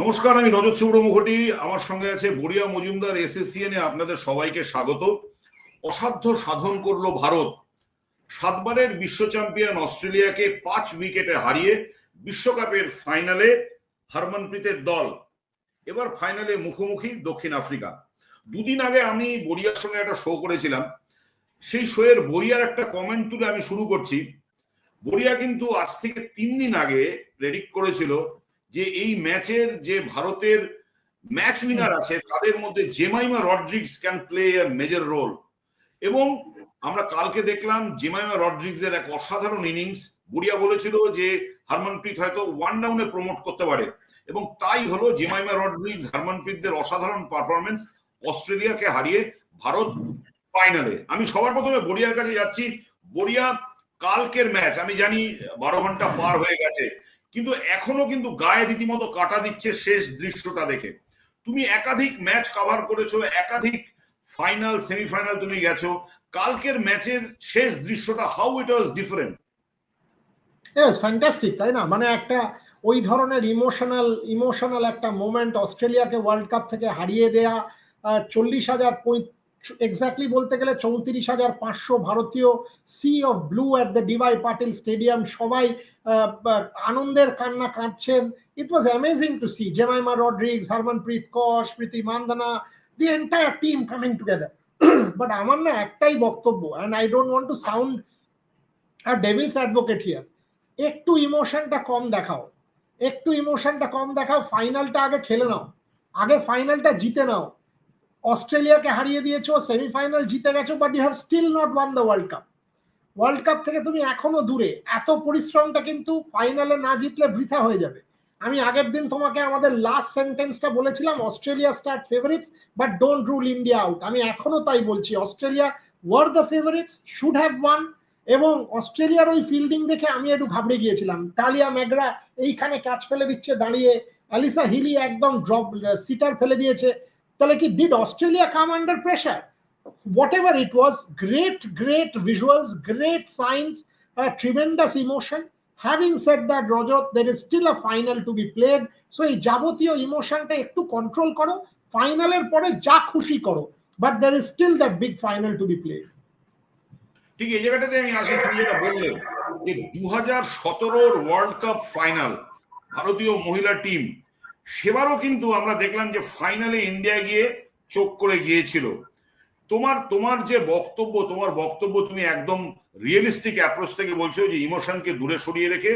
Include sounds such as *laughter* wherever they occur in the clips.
নমস্কার, আমি রজত শুভ্র মুখোটি। আমার সঙ্গে আছে বড়িয়া মজুমদার এসএসসিএন এ আপনাদের সবাইকে স্বাগত। অসাধ্য সাধন করল ভারত। সাতবারের বিশ্ব চ্যাম্পিয়ন অস্ট্রেলিয়াকে পাঁচ উইকেটে হারিয়ে বিশ্বকাপের ফাইনালে হারমনপ্রীতের দল। এবার ফাইনালে মুখোমুখি দক্ষিণ আফ্রিকা। দুদিন আগে আমি বড়িয়ার সঙ্গে একটা শো করেছিলাম। সেই শোয়ের বড়িয়ার একটা কমেন্ট তুলে আমি শুরু করছি। বড়িয়া কিন্তু আজ থেকে তিন দিন আগে প্রেডিক্ট করেছিল যে এই ম্যাচের যে ভারতের ম্যাচ উইনার আছে, তাদের মধ্যে Jemimah Rodrigues can play a major role এবং আমরা কালকে দেখলাম জেমাইমা রড্রিক্স এর এক অসাধারণ ইনিংস বুড়িয়া বলেছিল যে হারমনপ্রীত হয়তো ওয়ান ডাউনে প্রমোট করতে পারে। এবং তাই হলো জেমাইমা রড্রিক্স হারমনপ্রীতদের অসাধারণ পারফরমেন্স অস্ট্রেলিয়াকে হারিয়ে ভারত ফাইনালে আমি সবার প্রথমে বড়িয়ার কাছে যাচ্ছি। বড়িয়া, কালকের ম্যাচ, আমি জানি বারো ঘণ্টা পার হয়ে গেছে। কিন্তু এখনও কিন্তু গায়ে রীতিমতো কাটা দিচ্ছে শেষ দৃশ্যটা দেখে। তুমি একাধিক ম্যাচ কভার করেছ, একাধিক ফাইনাল সেমিফাইনাল তুমি গেছো। কালকের ম্যাচের শেষ দৃশ্যটা how it was different yes fantastic তাই না? মানে একটা ওই ধরনের ইমোশনাল ইমোশনাল একটা মোমেন্ট অস্ট্রেলিয়াকে ওয়ার্ল্ড কাপ থেকে হারিয়ে দেয়া চল্লিশ হাজার এক্স্যাক্টলি বলতে গেলে চৌত্রিশ হাজার পাঁচশো ভারতীয় sea of blue at the DY Patil stadium সবাই আনন্দের কান্না কাঁদছেন। It was amazing to see Jemimah Rodrigues Harmanpreet Kaur Smriti Mandhana the entire team coming together but আমার না একটাই বক্তব্য and I don't want to sound uh devil's advocate here একটু ইমোশনটা কম দেখাও। একটু ইমোশনটা কম দেখাও ফাইনালটা আগে খেলে নাও। আগে ফাইনালটা জিতে নাও। অস্ট্রেলিয়াকে হারিয়ে দিয়েছ, সেমিফাইনাল জিতে গেছো but you have still not won the world cup world cup থেকে তুমি এখনও দূরে। এত পরিশ্রমটা কিন্তু ফাইনালে না জিতলে বৃথা হয়ে যাবে। আমি আগের দিন তোমাকে আমাদের লাস্ট সেন্টেন্সটা বলেছিলাম Australia start favourites but don't rule India out আমি এখনও তাই বলছি Australia were the favourites should have won এবং অস্ট্রেলিয়ার ওই ফিল্ডিং দেখে আমি একটু ঘাবড়ে গিয়েছিলাম। টালিয়া ম্যাগরা এইখানে ক্যাচ ফেলে দিচ্ছে, দাঁড়িয়ে অ্যালিসা হিলি একদম ড্রপ সিটার ফেলে দিয়েছে। তাহলে কি did Australia come under pressure whatever it was great great visuals great signs a tremendous emotion having said that Rajat there is still a final to be played so এই যাবতীয় ইমোশনটা একটু control করো ফাইনালের পরে যা খুশি করো but there is still that big final to be played ঠিক এই জায়গাটাতে আমি আসি তুমি যেটা বললে যে দু হাজার সতেরোর ওয়ার্ল্ড কাপ ফাইনাল ভারতীয় মহিলা টিম সেবারও কিন্তু আমরা দেখলাম যে ফাইনালে ইন্ডিয়া গিয়ে চোখ করে গিয়েছিল। তোমার তোমার যে বক্তব্য, তোমার বক্তব্য তুমি একদম রিয়েলিস্টিক অ্যাপ্রোচ থেকে বলছো যে ইমোশনকে দূরে সরিয়ে রেখে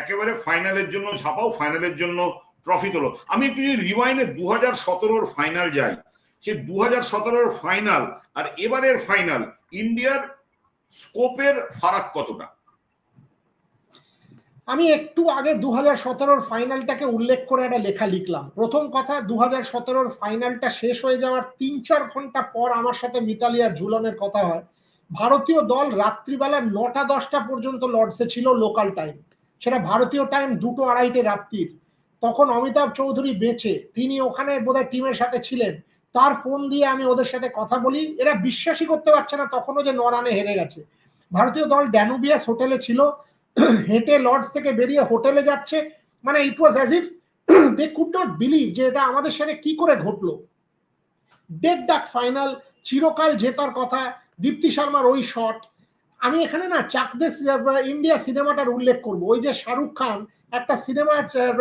একেবারে ফাইনালের জন্য ঝাপাও ফাইনালের জন্য ট্রফি তোলো। আমি একটু যদি রিওয়াইনে দু হাজার সতেরোর ফাইনাল যাই, সে দু হাজার সতেরোর ফাইনাল আর এবারের ফাইনাল ইন্ডিয়ার স্কোপের ফারাক কতটা? আমি একটু আগে দু হাজার সতেরোর ফাইনালটাকে উল্লেখ করে একটা লেখা লিখলাম। প্রথম কথা দু হাজার সতেরোর ফাইনালটা শেষ হয়ে যাওয়ার তিন চার ঘণ্টা পর আমার সাথে মিতালি আর ঝুলনের কথা হয়। ভারতীয় দল রাত্রিবেলা নটা, দশটা পর্যন্ত লর্ডসে ছিল লোকাল টাইম সেটা ভারতীয় টাইম দুটো আড়াইটে রাত্রির। তখন অমিতাভ চৌধুরী বেঁচে, তিনি ওখানে বোধহয় টিমের সাথে ছিলেন। তার ফোন দিয়ে আমি ওদের সাথে কথা বলি। এরা বিশ্বাসই করতে পারছে না তখনও যে ন রানে হেরে গেছে। ভারতীয় দল ড্যানুবিয়াস হোটেলে ছিল। *clears throat* হেঁটে লর্ডস থেকে বেরিয়ে হোটেলে যাচ্ছে। মানে it was as if they could not believe যে এটা আমাদের সাথে কি করে ঘটলো। ডেড ডাক ফাইনাল চিরকাল জেতার কথা, দীপ্তি শর্মার ওই শট আমি এখানে না চাকদেশ ইন্ডিয়া সিনেমাটার উল্লেখ করব। ওই যে শাহরুখ খান একটা সিনেমার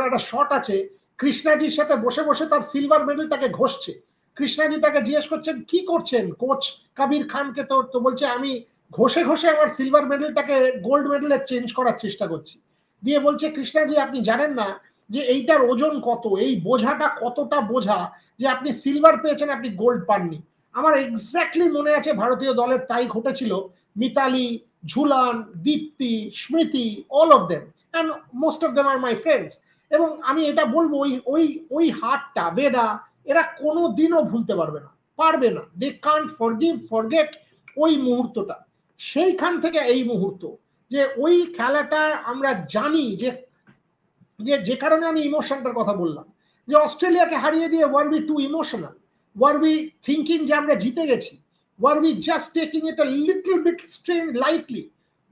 একটা শট আছে, কৃষ্ণাজির সাথে বসে বসে তার সিলভার মেডেলটাকে ঘষছে। কৃষ্ণাজি তাকে জিজ্ঞেস করছেন, কি করছেন কোচ কাবির খানকে তো বলছে, আমি ঘষে ঘষে আমার সিলভার মেডেলটাকে গোল্ড মেডেলে চেঞ্জ করার চেষ্টা করছি। দিয়ে বলছে, কৃষ্ণাজি, আপনি জানেন না যে এইটার ওজন কত? এই বোঝাটা কতটা বোঝা যে আপনি সিলভার পেয়েছেন, আপনি গোল্ড পাননি? আমার এক্স্যাক্টলি মনে আছে ভারতীয় দলের তাই ঘটেছিল। Mithali, Jhulan, Deepti, Smriti all of them and most of them are my friends এবং আমি এটা বলব, ওই ওই ওই হারটা বেদা, এরা কোনো দিনও ভুলতে পারবে না পারবে না। দে কান্ট ফরগিভ ফরগেট ওই মুহূর্তটা। সেইখান থেকে এই মুহূর্ত যে ওই খেলাটা আমরা জানি যে যে যে কারণে আমি ইমোশনটার কথা বললাম। যে অস্ট্রেলিয়াকে হারিয়ে দিয়ে were we too emotional were we thinking যে আমরা জিতে গেছি were we just taking it a little bit strain lightly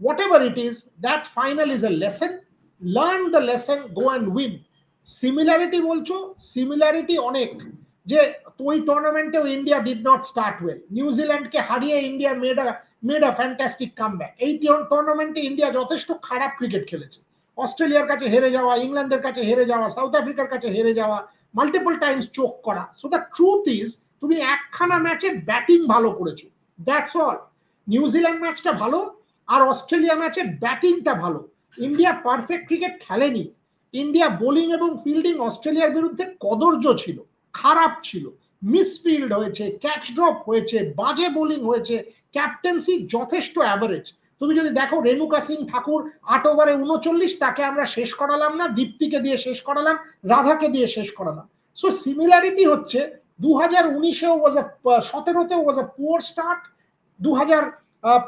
whatever it is that final is a lesson learn the lesson go and win similarity বলছো similarity অনেক। যে ওই টুর্নামেন্টেও India did not start well নিউজিল্যান্ডকে হারিয়ে India made made a fantastic comeback এই টুর্নামেন্টে India যথেষ্ট খারাপ ক্রিকেট খেলেছে। অস্ট্রেলিয়ার কাছে হেরে যাওয়া, ইংল্যান্ডের কাছে হেরে যাওয়া সাউথ আফ্রিকার কাছে হেরে যাওয়া মাল্টিপল টাইমস চোখ করা। সো দ্য ট্রুথ ইজ তুমি একখানা ম্যাচে ব্যাটিং ভালো করেছ। দ্যাটস অল নিউজিল্যান্ড ম্যাচটা ভালো, আর অস্ট্রেলিয়া ম্যাচে ব্যাটিংটা ভালো। ইন্ডিয়া পারফেক্ট ক্রিকেট খেলেনি। ইন্ডিয়া বোলিং এবং ফিল্ডিং অস্ট্রেলিয়ার বিরুদ্ধে কদর্য ছিল, খারাপ ছিল। মিসফিল্ড হয়েছে ক্যাচ ড্রপ হয়েছে, বাজে বোলিং হয়েছে ক্যাপ্টেন্সি যথেষ্ট অ্যাভারেজ তুমি যদি দেখো রেণুকা সিং ঠাকুর আট ওভারে উনচল্লিশ, তাকে আমরা শেষ করালাম না, দীপ্তিকে দিয়ে শেষ করালাম, রাধাকে দিয়ে শেষ করালাম। সো সিমিলারিটি হচ্ছে দু হাজার উনিশেও ওয়াজ আ সতেরোতেও ওয়াজ আ পুয়ার স্টার্ট দু হাজার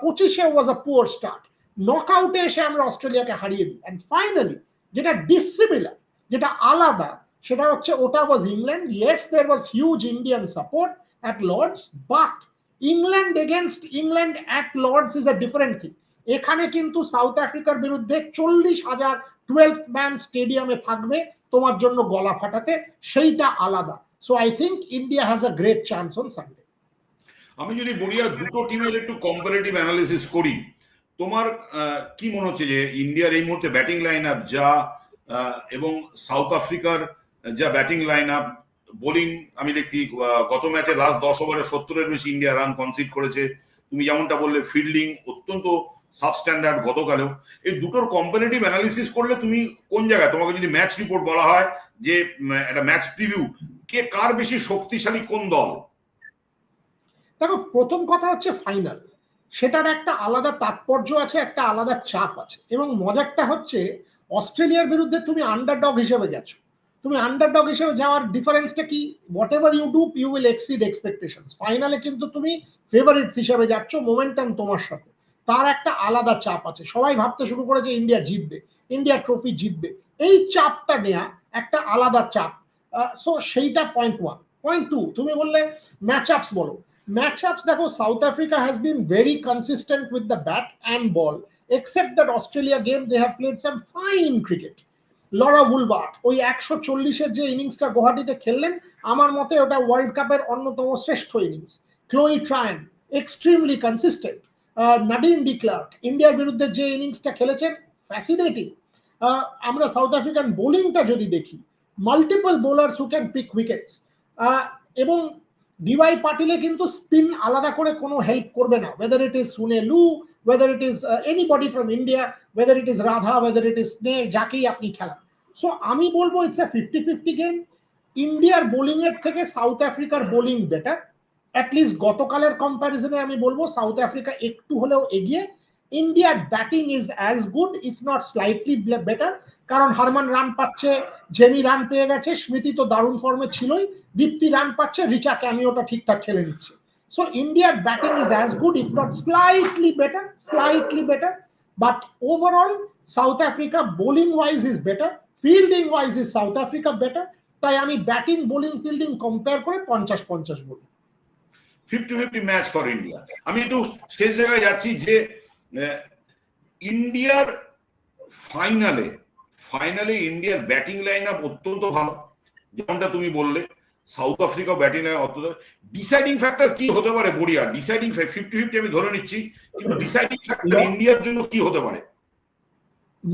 পঁচিশে was a poor start knock আউটে এসে আমরা অস্ট্রেলিয়াকে হারিয়ে দিই। অ্যান্ড ফাইনালি যেটা ডিসিমিলার যেটা আলাদা সেটা হচ্ছে ওটা was England yes there was huge Indian support at Lord's but England against England at Lord's is a different thing এখানে কিন্তু সাউথ আফ্রিকার বিরুদ্ধে চল্লিশ হাজার টুয়েলভ ম্যান স্টেডিয়ামে থাকবে তোমার জন্য গলা ফাটাতে, সেইটা আলাদা। So I think India has a great chance on Sunday আমি যদি বড়িয়া দুটো টিমের একটু কম্পারেটিভ অ্যানালিসিস করি, তোমার কি মনে হচ্ছে যে ইন্ডিয়ার এই মুহূর্তে ব্যাটিং লাইন আপ যা এবং সাউথ আফ্রিকার যা ব্যাটিং লাইন আপ বোলিং আমি দেখছি গত ম্যাচে লাস্ট দশ ওভারে সত্তরের বেশি ইন্ডিয়া রান কনসিড করেছে। তুমি যেমনটা বললে ফিল্ডিং অত্যন্ত সাবস্ট্যান্ডার্ড গতকালেও। এই দুটোর কম্পারেটিভ অ্যানালিসিস করলে তুমি কোন জায়গায়? তোমাকে যদি ম্যাচ রিপোর্ট বলা হয় যে একটা ম্যাচ প্রিভিউ কে কার বেশি শক্তিশালী কোন দল? দেখো, প্রথম কথা হচ্ছে ফাইনাল সেটার একটা আলাদা তাৎপর্য আছে, একটা আলাদা চাপ আছে। এবং মজারটা হচ্ছে, অস্ট্রেলিয়ার বিরুদ্ধে তুমি আন্ডারডগ হিসেবে গেছো। তুমি আন্ডারডগ হিসেবে যাওয়ার ডিফারেন্সটা কি? Whatever you do you will exceed expectation ফাইনালে কিন্তু তুমি ফেভারিটস হিসেবে যাচ্ছ মোমেন্টাম তোমার সাথে। তার একটা আলাদা চাপ আছে। সবাই ভাবতে শুরু করেছে ইন্ডিয়া জিতবে ইন্ডিয়া ট্রফি জিতবে। এই চাপটা নেয়া একটা আলাদা চাপ। সো সেইটা পয়েন্ট ওয়ান পয়েন্ট টু তুমি বললে ম্যাচ আপস বলো। ম্যাচ আপস দেখো South Africa has been very consistent with the bat and ball except that Australia game they have played some fine cricket Laura Wolvaardt ওই একশো চল্লিশের যে ইনিংসটা গুয়াহাটিতে খেললেন, আমার মতে ওটা ওয়ার্ল্ড কাপের অন্যতম শ্রেষ্ঠ innings. Chloe Tryon extremely consistent Nadine de Klerk ইন্ডিয়ার বিরুদ্ধে যে ইনিংসটা খেলেছেন ফ্যাসিনেটিং আমরা সাউথ আফ্রিকান বোলিংটা যদি দেখি multiple bowlers who can pick wickets এবং ডিওয়াই পাটিলে কিন্তু স্পিন আলাদা করে কোনো হেল্প করবে না। Weather it is Sune Luus whether it is anybody from India whether it is Radha whether it is Sneh যাকেই আপনি খেলান। সো আমি বলব it's a fifty fifty game ইন্ডিয়ার বোলিং এর থেকে সাউথ আফ্রিকার বোলিং বেটার অ্যাটলিস্ট গতকালের কম্প্যারিজনে আমি বলব সাউথ আফ্রিকা একটু হলেও এগিয়ে। ইন্ডিয়ার batting is as good if not slightly better কারণ হারমান রান পাচ্ছে, জেমি রান পেয়ে গেছে, স্মৃতি তো দারুণ ফর্মে ছিলই। দীপ্তি রান পাচ্ছে, রিচা ক্যামিওটা ঠিকঠাক খেলে নিচ্ছে। সো ইন্ডিয়ার batting is as good if not slightly better slightly better but overall South Africa bowling wise is better fielding wise is South Africa better তাই আমি ব্যাটিং বোলিং ফিল্ডিং কম্পেয়ার করে পঞ্চাশ পঞ্চাশ বলি। Fifty fifty match for India আমি একটু শেষ জায়গায় যাচ্ছি যে ইন্ডিয়ার ফাইনালে ফাইনালে ইন্ডিয়ার ব্যাটিং লাইন আপ অত্যন্ত ভালো। যেমনটা তুমি বললে সাউথ আফ্রিকা ব্যাটিং লাইন অত্যন্ত ডিসাইডিং ফ্যাক্টর কি হতে পারে বড়িয়া? ডিসাইডিং ফিফটি ফিফটি আমি ধরে নিচ্ছি কিন্তু ডিসাইডিং ফ্যাক্টর ইন্ডিয়ার জন্য কি হতে পারে?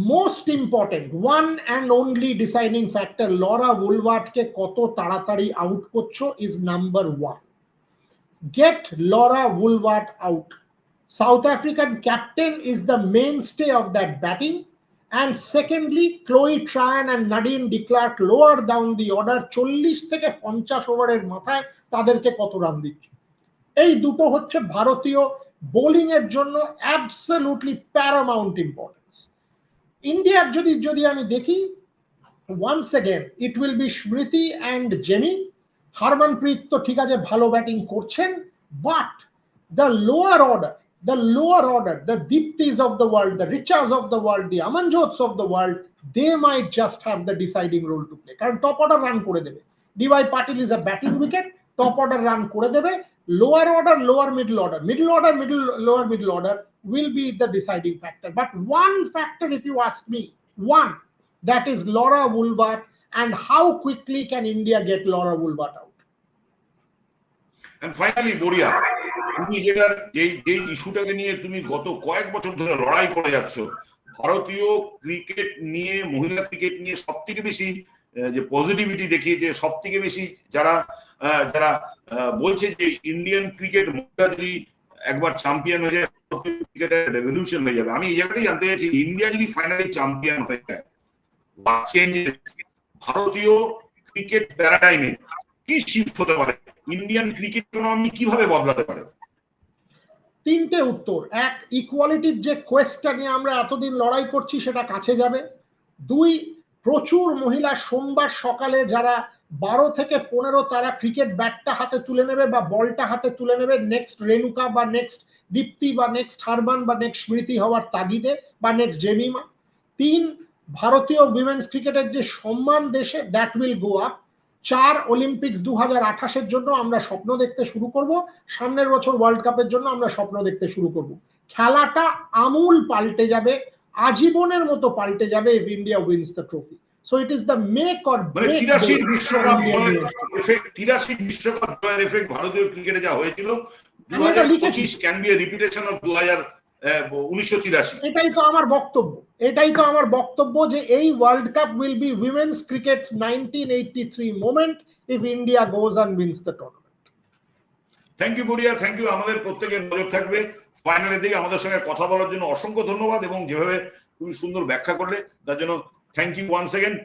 Most important one and only deciding factor Laura উলওয়ার্টকে কত তাড়াতাড়ি আউট করছ is number one get Laura Woolward out. South African captain is the mainstay of that batting. And secondly, Chloe Tryan and Nadine Declark lower down the order চল্লিশ থেকে পঞ্চাশ ওভারের মাথায় তাদেরকে কত রান দিচ্ছে এই দুটো হচ্ছে ভারতীয় বোলিং এর জন্য অ্যাবসলুটলি প্যারামাউন্ট ইম্পর্টেন্স ইন্ডিয়ার যদি যদি আমি দেখি once again it will be Smriti and Jemi Harmanpreet তো ঠিক আছে, ভালো ব্যাটিং করছেন but the lower order the lower order the Deeptis of the world the Richas of the world the Amanjots of the world they might just have the deciding role to play কারণ top order run করে দেবে। DY Patil is a batting wicket top order run করে দেবে। Lower order lower middle order middle order middle lower middle order will be the deciding factor. But one factor, if you ask me, one, that is Laura Woolbart and how quickly can India get Laura Woolbert out? And finally Boria তুমি যেটা যেই যেই ইস্যুটাকে নিয়ে তুমি গত কয়েক বছর ধরে লড়াই করে যাচ্ছ ভারতীয় ক্রিকেট নিয়ে মহিলা ক্রিকেট নিয়ে সব থেকে বেশি যে পজিটিভিটি দেখিয়েছে সব থেকে বেশি যারা যারা বলছে যে ইন্ডিয়ান ক্রিকেট মহিলা যদি একবার চ্যাম্পিয়ন হয়ে যায় রেভলিউশন হয়ে যাবে। আমি এই জায়গাটাই জানতে চাইছি ইন্ডিয়া যদি ফাইনালি চ্যাম্পিয়ন হয়ে যায় ভারতীয় ক্রিকেট প্যারাডাইমে কি শিফট হতে পারে? ইন্ডিয়ান ক্রিকেট কীভাবে বদলাতে পারে তিনটে উত্তর। এক ইকুয়ালিটির যে কোয়েস্টটা নিয়ে আমরা এতদিন লড়াই করছি, সেটা কাছে যাবে। দুই, প্রচুর মহিলা সোমবার সকালে যারা বারো থেকে পনেরো তারা ক্রিকেট ব্যাটটা হাতে তুলে নেবে বা বলটা হাতে তুলে নেবে নেক্সট রেণুকা বা নেক্সট দীপ্তি বা নেক্সট হারবান বা নেক্সট স্মৃতি হওয়ার তাগিদে বা নেক্সট জেমিমা তিন ভারতীয় উইমেন্স ক্রিকেটের যে সম্মান দেশে দ্যাট উইল গো আপ চার অলিম্পিক্স দু হাজার আঠাশের জন্য আমরা স্বপ্ন দেখতে শুরু করব। সামনের বছর ওয়ার্ল্ড কাপের জন্য আমরা স্বপ্ন দেখতে শুরু করব। খেলাটা আমূল পাল্টে যাবে আজীবনের মতো পাল্টে যাবে if India wins the trophy so it is the make or মানে তিরাশির বিশ্বকাপ এফেক্ট তিরাশির বিশ্বকাপ জয়ের এফেক্ট ভারতীয় ক্রিকেটে যা হয়েছিল দু হাজার পঁচিশ ক্যান বি রিপিটেশন অফ দু হাজার উনিশশো তিরাশি। এটাই তো আমার বক্তব্য। এটাই তো আমার বক্তব্য যে এই world cup will be women's cricket nineteen eighty three moment if India goes and wins the tournament thank you Boria thank you আমাদের প্রত্যেকের নজর থাকবে। ফাইনালের দিকে আমাদের সঙ্গে কথা বলার জন্য অসংখ্য ধন্যবাদ এবং যেভাবে তুমি সুন্দর ব্যাখ্যা করলে তার জন্য thank you one second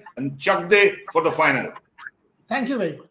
Chak De for the final thank you very much